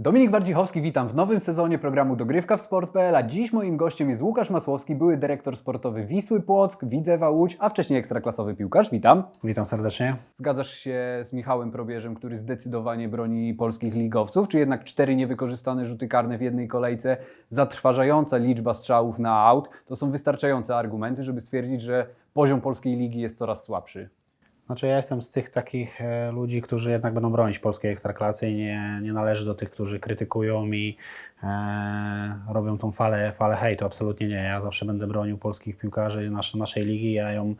Dominik Wardzichowski, witam w nowym sezonie programu Dogrywka w Sport.pl, a dziś moim gościem jest Łukasz Masłowski, były dyrektor sportowy Wisły Płock, Widzewa Łódź, a wcześniej ekstraklasowy piłkarz. Witam. Witam serdecznie. Zgadzasz się z Michałem Probierzem, który zdecydowanie broni polskich ligowców, czy jednak cztery niewykorzystane rzuty karne w jednej kolejce, zatrważająca liczba strzałów na aut, to są wystarczające argumenty, żeby stwierdzić, że poziom polskiej ligi jest coraz słabszy? Znaczy ja jestem z tych takich e, ludzi, którzy jednak będą bronić polskiej ekstraklasy i nie, nie należy do tych, którzy krytykują i e, robią tą falę, falę hejtu. Absolutnie nie. Ja zawsze będę bronił polskich piłkarzy nasz, naszej ligi. Ja ją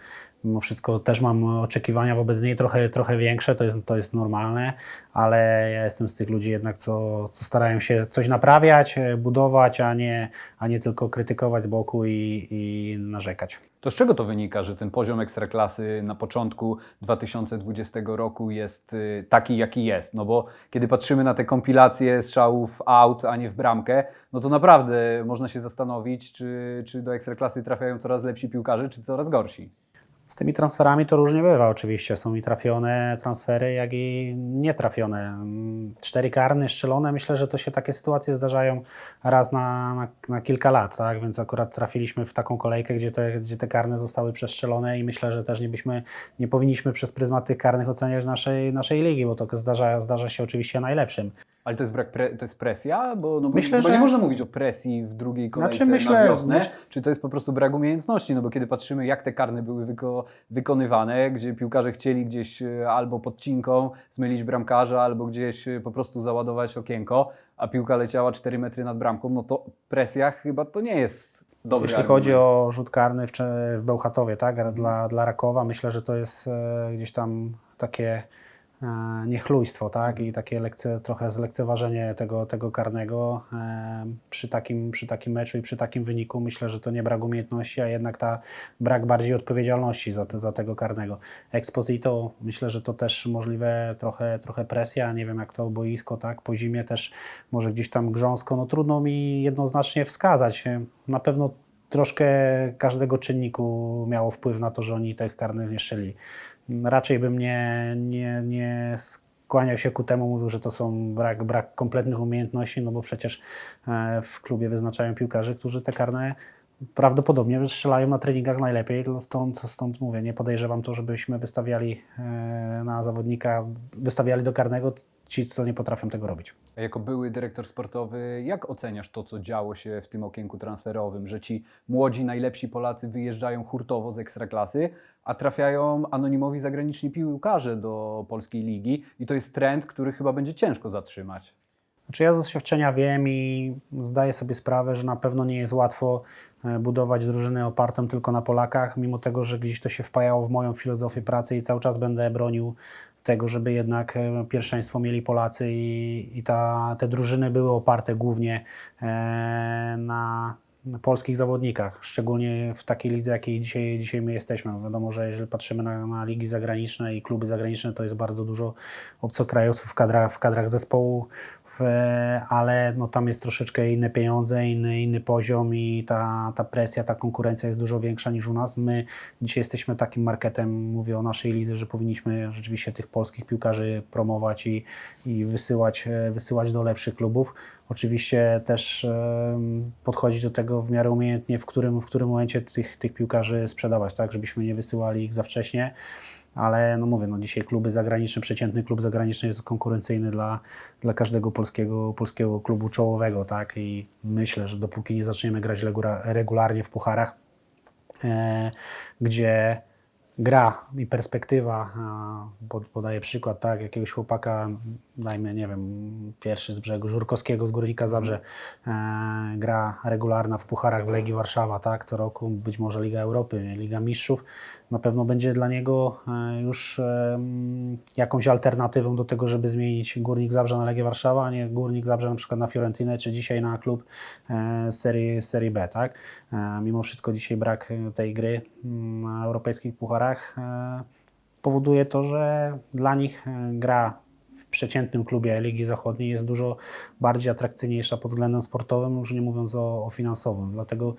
mimo wszystko też mam oczekiwania wobec niej trochę, trochę większe, to jest, to jest normalne, ale ja jestem z tych ludzi jednak, co, co starają się coś naprawiać, budować, a nie, a nie tylko krytykować z boku i, i narzekać. To z czego to wynika, że ten poziom ekstraklasy na początku 2020 roku jest y, taki, jaki jest? No bo kiedy patrzymy na te kompilacje strzałów out, a nie w bramkę, no to naprawdę można się zastanowić, czy, czy do ekstraklasy trafiają coraz lepsi piłkarze, czy coraz gorsi. Z tymi transferami to różnie bywa oczywiście. Są i trafione transfery, jak i nietrafione. Cztery karne, strzelone, myślę, że to się takie sytuacje zdarzają raz na, na, na kilka lat, tak? Więc akurat trafiliśmy w taką kolejkę, gdzie te, gdzie te karne zostały przestrzelone i myślę, że też nie byśmy, nie powinniśmy przez pryzmat tych karnych oceniać naszej, naszej ligi, bo to zdarza, zdarza się oczywiście najlepszym. Ale to jest, brak pre, to jest presja? Bo, no bo, Myślę, bo że- nie można mówić o presji w drugiej kolejce Znaczy, myślę- na wiosnę. myśl- Czy to jest po prostu brak umiejętności? No bo kiedy patrzymy, jak te karne były wyko wykonywane, gdzie piłkarze chcieli gdzieś e, albo podcinką zmylić bramkarza, albo gdzieś e, po prostu załadować okienko, a piłka leciała 4 metry nad bramką, no to presja chyba to nie jest dobry Jeśli argument. chodzi o rzut karny w, w Bełchatowie, tak, dla, dla Rakowa, myślę, że to jest e, gdzieś tam takie niechlujstwo, tak, i takie lekce, trochę zlekceważenie tego, tego karnego e, przy, takim, przy takim meczu i przy takim wyniku. Myślę, że to nie brak umiejętności, a jednak ta brak bardziej odpowiedzialności za, te, za tego karnego. Exposito, myślę, że to też możliwe trochę, trochę presja, nie wiem jak to boisko, tak, po zimie też może gdzieś tam grząsko, no trudno mi jednoznacznie wskazać. Na pewno troszkę każdego czynniku miało wpływ na to, że oni tych karnych nie strzeli. Raczej bym nie, nie, nie skłaniał się ku temu, mówił, że to są brak, brak kompletnych umiejętności, no bo przecież e, w klubie wyznaczają piłkarzy, którzy te karne prawdopodobnie strzelają na treningach najlepiej, no stąd, stąd mówię, nie podejrzewam to, żebyśmy wystawiali e, na zawodnika, wystawiali do karnego ci, co nie potrafią tego robić. Jako były dyrektor sportowy, jak oceniasz to, co działo się w tym okienku transferowym, że ci młodzi, najlepsi Polacy wyjeżdżają hurtowo z ekstraklasy, a trafiają anonimowi zagraniczni piłkarze do polskiej ligi i to jest trend, który chyba będzie ciężko zatrzymać. Znaczy ja z doświadczenia wiem i zdaję sobie sprawę, że na pewno nie jest łatwo e, budować drużynę opartą tylko na Polakach, mimo tego, że gdzieś to się wpajało w moją filozofię pracy i cały czas będę bronił tego, żeby jednak e, pierwszeństwo mieli Polacy i, i ta, te drużyny były oparte głównie e, na, polskich zawodnikach, szczególnie w takiej lidze, jakiej dzisiaj, dzisiaj my jesteśmy. Wiadomo, że jeżeli patrzymy na, na ligi zagraniczne i kluby zagraniczne, to jest bardzo dużo obcokrajowców w kadrach, w kadrach zespołu, ale no, tam jest troszeczkę inne pieniądze, inny, inny poziom i ta, ta presja, ta konkurencja jest dużo większa niż u nas. My dzisiaj jesteśmy takim marketem, mówię o naszej lidze, że powinniśmy rzeczywiście tych polskich piłkarzy promować i, i wysyłać, e, wysyłać do lepszych klubów. Oczywiście też em, podchodzić do tego w miarę umiejętnie, w którym, w którym momencie tych, tych piłkarzy sprzedawać, tak, żebyśmy nie wysyłali ich za wcześnie ale no mówię, no dzisiaj kluby zagraniczne, przeciętny klub zagraniczny jest konkurencyjny dla, dla każdego polskiego, polskiego klubu czołowego, tak? I myślę, że dopóki nie zaczniemy grać regularnie w pucharach, e, gdzie gra i perspektywa, podaję przykład, tak, jakiegoś chłopaka, dajmy, nie wiem, pierwszy z brzegu Żurkowskiego z Górnika Zabrze, e, gra regularna w pucharach w Legii Warszawa, tak, co roku, być może Liga Europy, Liga Mistrzów, na pewno będzie dla niego e, już e, jakąś alternatywą do tego, żeby zmienić Górnik Zabrze na Legię Warszawa, a nie Górnik Zabrze na przykład na Fiorentynę, czy dzisiaj na klub serii, serii B, tak? Mimo wszystko dzisiaj brak tej gry na europejskich pucharach e, powoduje to, że dla nich e, gra w przeciętnym klubie Ligi Zachodniej jest dużo bardziej atrakcyjniejsza pod względem sportowym, już nie mówiąc o, o finansowym. Dlatego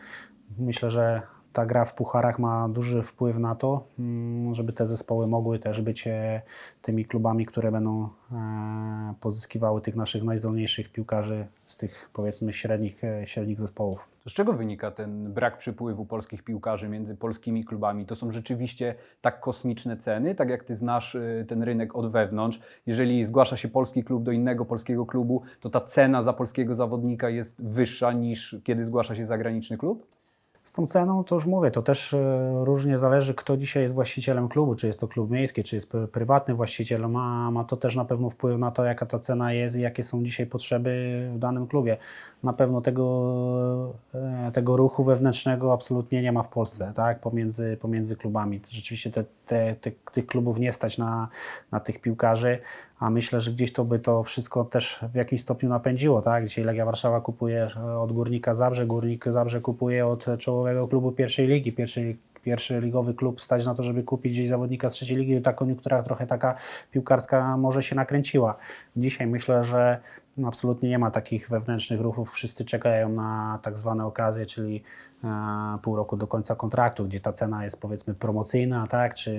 myślę, że ta gra w pucharach ma duży wpływ na to, mm, żeby te zespoły mogły też być e, tymi klubami, które będą e, pozyskiwały tych naszych najzdolniejszych piłkarzy z tych powiedzmy średnich, e, średnich zespołów. Z czego wynika ten brak przypływu polskich piłkarzy między polskimi klubami? To są rzeczywiście tak kosmiczne ceny, tak jak ty znasz ten rynek od wewnątrz. Jeżeli zgłasza się polski klub do innego polskiego klubu, to ta cena za polskiego zawodnika jest wyższa niż kiedy zgłasza się zagraniczny klub? Z tą ceną to już mówię, to też e, różnie zależy, kto dzisiaj jest właścicielem klubu, czy jest to klub miejski, czy jest pr- prywatny właściciel. Ma, ma to też na pewno wpływ na to, jaka ta cena jest i jakie są dzisiaj potrzeby w danym klubie. Na pewno tego, e, tego ruchu wewnętrznego absolutnie nie ma w Polsce, tak? pomiędzy, pomiędzy klubami. Rzeczywiście te, te, te, tych klubów nie stać na, na tych piłkarzy, a myślę, że gdzieś to by to wszystko też w jakimś stopniu napędziło. Tak? Dzisiaj Legia Warszawa kupuje od Górnika Zabrze, Górnik Zabrze kupuje od czołowego klubu pierwszej ligi. Pierwszej, pierwszy ligowy klub stać na to, żeby kupić gdzieś zawodnika z trzeciej ligi. Ta koniunktura trochę taka piłkarska może się nakręciła. Dzisiaj myślę, że absolutnie nie ma takich wewnętrznych ruchów. Wszyscy czekają na tak zwane okazje, czyli e, pół roku do końca kontraktu, gdzie ta cena jest powiedzmy promocyjna, tak? czy,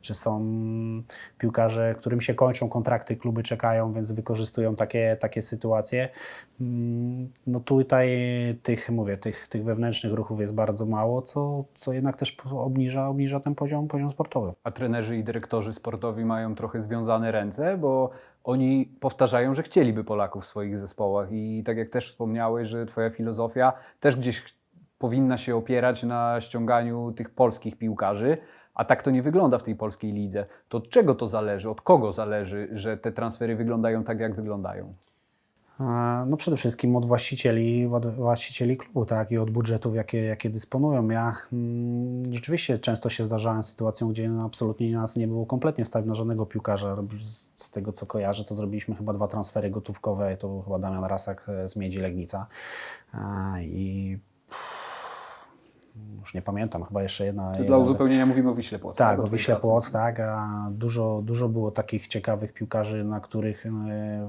czy są piłkarze, którym się kończą kontrakty, kluby czekają, więc wykorzystują takie, takie sytuacje. Mm, No tutaj tych, mówię, tych, tych wewnętrznych ruchów jest bardzo mało, co, co jednak też obniża, obniża ten poziom, poziom sportowy. A trenerzy i dyrektorzy sportowi mają trochę związane ręce, bo oni powtarzają, że chcieliby Polaków w swoich zespołach. I tak jak też wspomniałeś, że Twoja filozofia też gdzieś powinna się opierać na ściąganiu tych polskich piłkarzy, a tak to nie wygląda w tej polskiej lidze. To od czego to zależy? Od kogo zależy, że te transfery wyglądają tak, jak wyglądają? A, No przede wszystkim od właścicieli, od właścicieli klubu, tak, i od budżetów, jakie, jakie dysponują. Ja mm, rzeczywiście często się zdarzałem sytuacją, gdzie no, absolutnie nas nie było kompletnie stać na żadnego piłkarza. Z tego co kojarzę, to zrobiliśmy chyba dwa transfery gotówkowe. To był chyba Damian Rasak e, z Miedzi Legnica. A, I już nie pamiętam, chyba jeszcze jedna. To dla uzupełnienia mówimy o Wiśle Płock. tak, o Wiśle. Płock, tak, a dużo, dużo było takich ciekawych piłkarzy, na których e,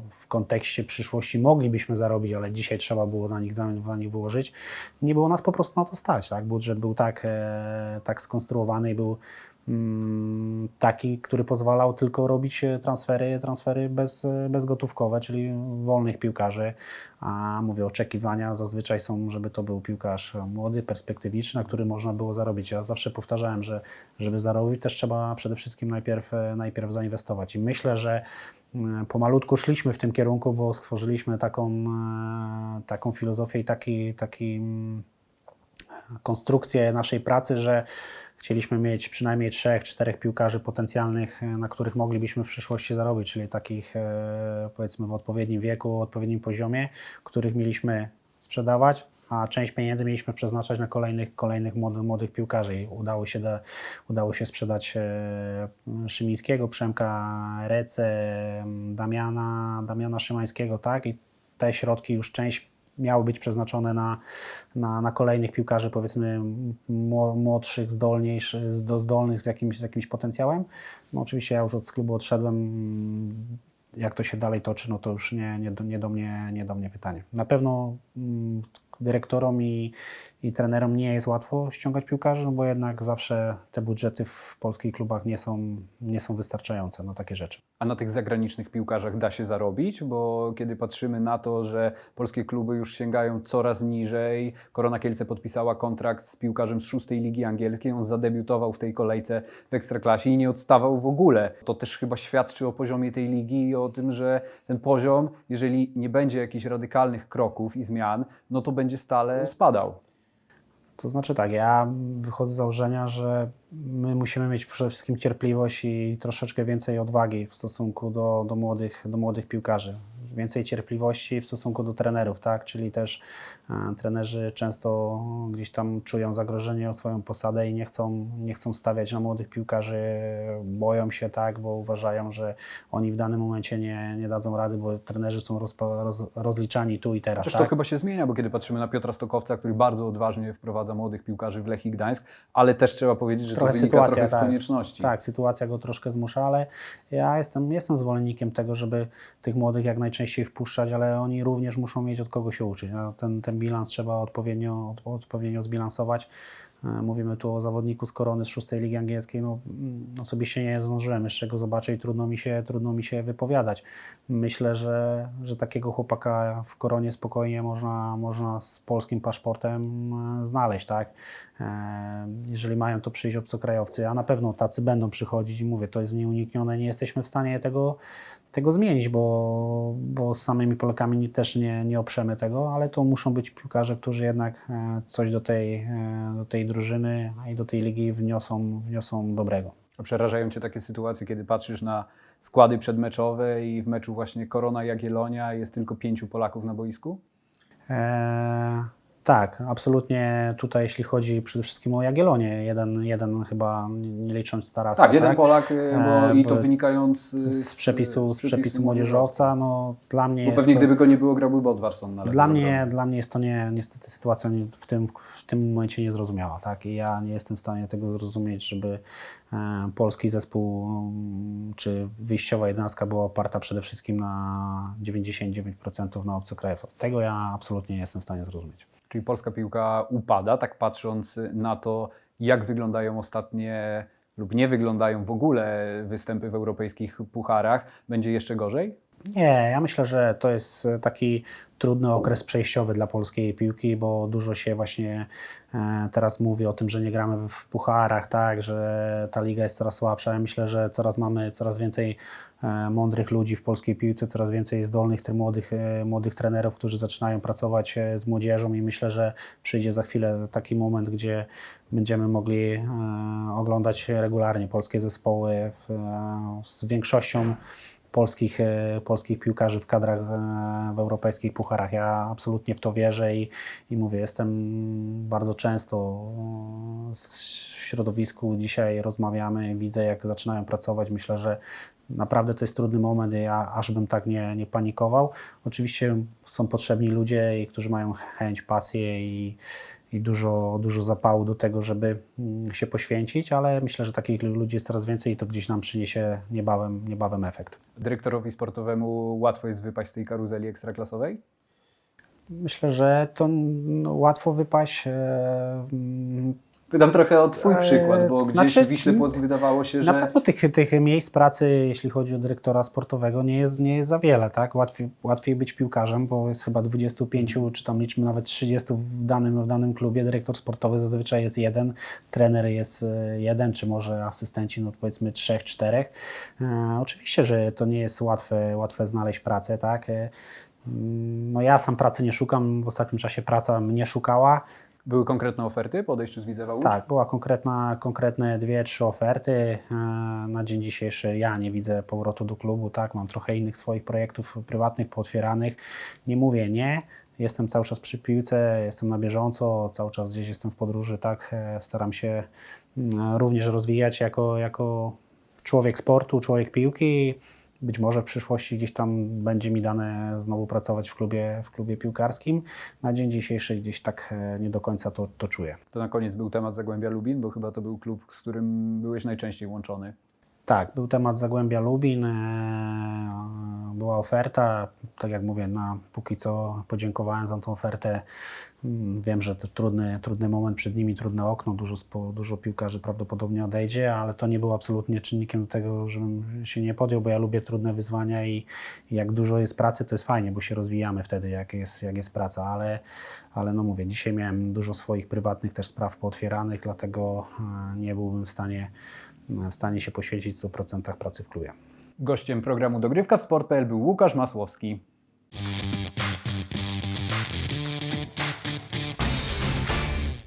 w kontekście przyszłości moglibyśmy zarobić, ale dzisiaj trzeba było na nich, na nich wyłożyć. Nie było nas po prostu na to stać, tak, budżet był tak, e, tak skonstruowany i był taki, który pozwalał tylko robić e, transfery, transfery bez, e, bezgotówkowe, czyli wolnych piłkarzy, a mówię, oczekiwania zazwyczaj są, żeby to był piłkarz młody, perspektywiczny, na który można było zarobić. Ja zawsze powtarzałem, że żeby zarobić, też trzeba przede wszystkim najpierw, e, najpierw zainwestować. I myślę, że mm, pomalutku szliśmy w tym kierunku, bo stworzyliśmy taką, e, taką filozofię i taki, taki mm, konstrukcję naszej pracy, że chcieliśmy mieć przynajmniej trzech, czterech piłkarzy potencjalnych, e, na których moglibyśmy w przyszłości zarobić, czyli takich e, powiedzmy w odpowiednim wieku, odpowiednim poziomie, których mieliśmy sprzedawać, a część pieniędzy mieliśmy przeznaczać na kolejnych, kolejnych młodych, młodych piłkarzy. I udało się, da, udało się sprzedać e, Szymińskiego, Przemka Rece, Damiana, Damiana Szymańskiego, tak? I te środki już część miały być przeznaczone na, na, na kolejnych piłkarzy, powiedzmy mło- młodszych, zdolniejszych, zdo- zdolnych z jakimś, z jakimś potencjałem. No oczywiście ja już od klubu odszedłem. Jak to się dalej toczy, no to już nie, nie, do, nie, do, mnie, nie do mnie pytanie. Na pewno mm, dyrektorom i, i trenerom nie jest łatwo ściągać piłkarzy, no bo jednak zawsze te budżety w polskich klubach nie są, nie są wystarczające na takie rzeczy. A na tych zagranicznych piłkarzach da się zarobić, bo kiedy patrzymy na to, że polskie kluby już sięgają coraz niżej, Korona Kielce podpisała kontrakt z piłkarzem z szóstej ligi angielskiej, on zadebiutował w tej kolejce w Ekstraklasie i nie odstawał w ogóle. To też chyba świadczy o poziomie tej ligi i o tym, że ten poziom, jeżeli nie będzie jakichś radykalnych kroków i zmian, no to będzie stale spadał. To znaczy tak, ja wychodzę z założenia, że my musimy mieć przede wszystkim cierpliwość i troszeczkę więcej odwagi w stosunku do, do, młodych, do młodych piłkarzy. Więcej cierpliwości w stosunku do trenerów, tak? Czyli też e, trenerzy często gdzieś tam czują zagrożenie o swoją posadę i nie chcą, nie chcą stawiać na młodych piłkarzy, boją się, tak? Bo uważają, że oni w danym momencie nie, nie dadzą rady, bo trenerzy są rozpa, roz, rozliczani tu i teraz, Też tak? to chyba się zmienia, bo kiedy patrzymy na Piotra Stokowca, który bardzo odważnie wprowadza młodych piłkarzy w Lechii Gdańsk, ale też trzeba powiedzieć, że Trochę to wynika sytuacja, trochę z tak. konieczności. Tak, sytuacja go troszkę zmusza, ale ja jestem, jestem zwolennikiem tego, żeby tych młodych jak najczęściej wpuszczać, ale oni również muszą mieć od kogo się uczyć. No, ten, ten bilans trzeba odpowiednio, od, odpowiednio zbilansować. E, Mówimy tu o zawodniku z Korony z szóstej ligi angielskiej. No, mm, osobiście nie zdążyłem jeszcze go zobaczyć trudno mi się, trudno mi się wypowiadać. Myślę, że, że takiego chłopaka w Koronie spokojnie można, można z polskim paszportem e, znaleźć, tak? E, Jeżeli mają to przyjść obcokrajowcy, a na pewno tacy będą przychodzić i mówię, to jest nieuniknione, nie jesteśmy w stanie tego, tego zmienić, bo, bo z samymi Polakami też nie, nie oprzemy tego, ale to muszą być piłkarze, którzy jednak e, coś do tej, e, do tej drużyny i do tej ligi wniosą, wniosą dobrego. Przerażają Cię takie sytuacje, kiedy patrzysz na składy przedmeczowe i w meczu właśnie Korona Jagiellonia jest tylko pięciu Polaków na boisku? E, tak, absolutnie tutaj, jeśli chodzi przede wszystkim o Jagiellonię, jeden, jeden chyba, nie licząc Tarasa. Tak, jeden Polak, y, bo E, i to wynikając y, z przepisu, z przepisu młodzieżowca, no dla mnie Bo pewnie to, gdyby go nie było, grałby Bodwarsson na Dla lewym mnie, dla mnie jest to nie, niestety sytuacja w, tym, w tym momencie niezrozumiała. Tak? I ja nie jestem w stanie tego zrozumieć, żeby e, polski zespół mm, czy wyjściowa jedenastka była oparta przede wszystkim na 99% na obcokrajowców. Tego ja absolutnie nie jestem w stanie zrozumieć. Czyli polska piłka upada, tak patrząc na to, jak wyglądają ostatnie lub nie wyglądają w ogóle występy w europejskich pucharach, będzie jeszcze gorzej? Nie, ja myślę, że to jest e, taki trudny okres przejściowy dla polskiej piłki, bo dużo się właśnie e, teraz mówi o tym, że nie gramy w pucharach, tak, że ta liga jest coraz słabsza. Ja myślę, że coraz mamy coraz więcej e, mądrych ludzi w polskiej piłce, coraz więcej zdolnych, tych młodych, młodych trenerów, którzy zaczynają pracować z młodzieżą i myślę, że przyjdzie za chwilę taki moment, gdzie będziemy mogli oglądać regularnie polskie zespoły z większością polskich, e, polskich piłkarzy w kadrach e, w europejskich pucharach. Ja absolutnie w to wierzę i, i mówię, jestem bardzo często e, w środowisku, dzisiaj rozmawiamy, widzę jak zaczynają pracować. Myślę, że naprawdę to jest trudny moment ja aż bym tak nie, nie panikował. Oczywiście są potrzebni ludzie, którzy mają chęć, pasję i, i dużo, dużo zapału do tego, żeby mm, się poświęcić, ale myślę, że takich ludzi jest coraz więcej i to gdzieś nam przyniesie niebawem, niebawem efekt. Dyrektorowi sportowemu łatwo jest wypaść z tej karuzeli ekstraklasowej? Myślę, że to no, łatwo wypaść. E, Pytam trochę o Twój Eee, przykład, bo gdzieś znaczy, w Wiśle Płock wydawało się, Na że pewno tych, tych miejsc pracy, jeśli chodzi o dyrektora sportowego, nie jest, nie jest za wiele. Tak? Łatwiej, łatwiej być piłkarzem, bo jest chyba 25, czy tam liczmy nawet 30 w danym, w danym klubie. Dyrektor sportowy zazwyczaj jest jeden, trener jest e, jeden, czy może asystenci, no powiedzmy trzech, czterech. E, oczywiście, że to nie jest łatwe, łatwe znaleźć pracę. Tak? E, no ja sam pracy nie szukam, w ostatnim czasie praca mnie szukała. Były konkretne oferty po odejściu z Widzewa Łódź? Tak, była konkretna, konkretne dwie, trzy oferty. E, Na dzień dzisiejszy ja nie widzę powrotu do klubu, tak, mam trochę innych swoich projektów prywatnych pootwieranych. Nie mówię nie, jestem cały czas przy piłce, jestem na bieżąco, cały czas gdzieś jestem w podróży, tak, e, staram się mm, również rozwijać jako, jako człowiek sportu, człowiek piłki. Być może w przyszłości gdzieś tam będzie mi dane znowu pracować w klubie, w klubie piłkarskim. Na dzień dzisiejszy gdzieś tak e, nie do końca to, to czuję. To na koniec był temat Zagłębia Lubin, bo chyba to był klub, z którym byłeś najczęściej łączony. Tak, był temat Zagłębia Lubin, e, była oferta, tak jak mówię, na póki co podziękowałem za tą ofertę. Mm, Wiem, że to trudny, trudny moment przed nimi, trudne okno, dużo, dużo piłkarzy prawdopodobnie odejdzie, ale to nie było absolutnie czynnikiem do tego, żebym się nie podjął, bo ja lubię trudne wyzwania i, i jak dużo jest pracy, to jest fajnie, bo się rozwijamy wtedy, jak jest, jak jest praca, ale, ale no mówię, dzisiaj miałem dużo swoich prywatnych też spraw pootwieranych, dlatego e, nie byłbym w stanie E, w stanie się poświęcić 100% pracy w klubie. Gościem programu Dogrywka w Sport.pl był Łukasz Masłowski.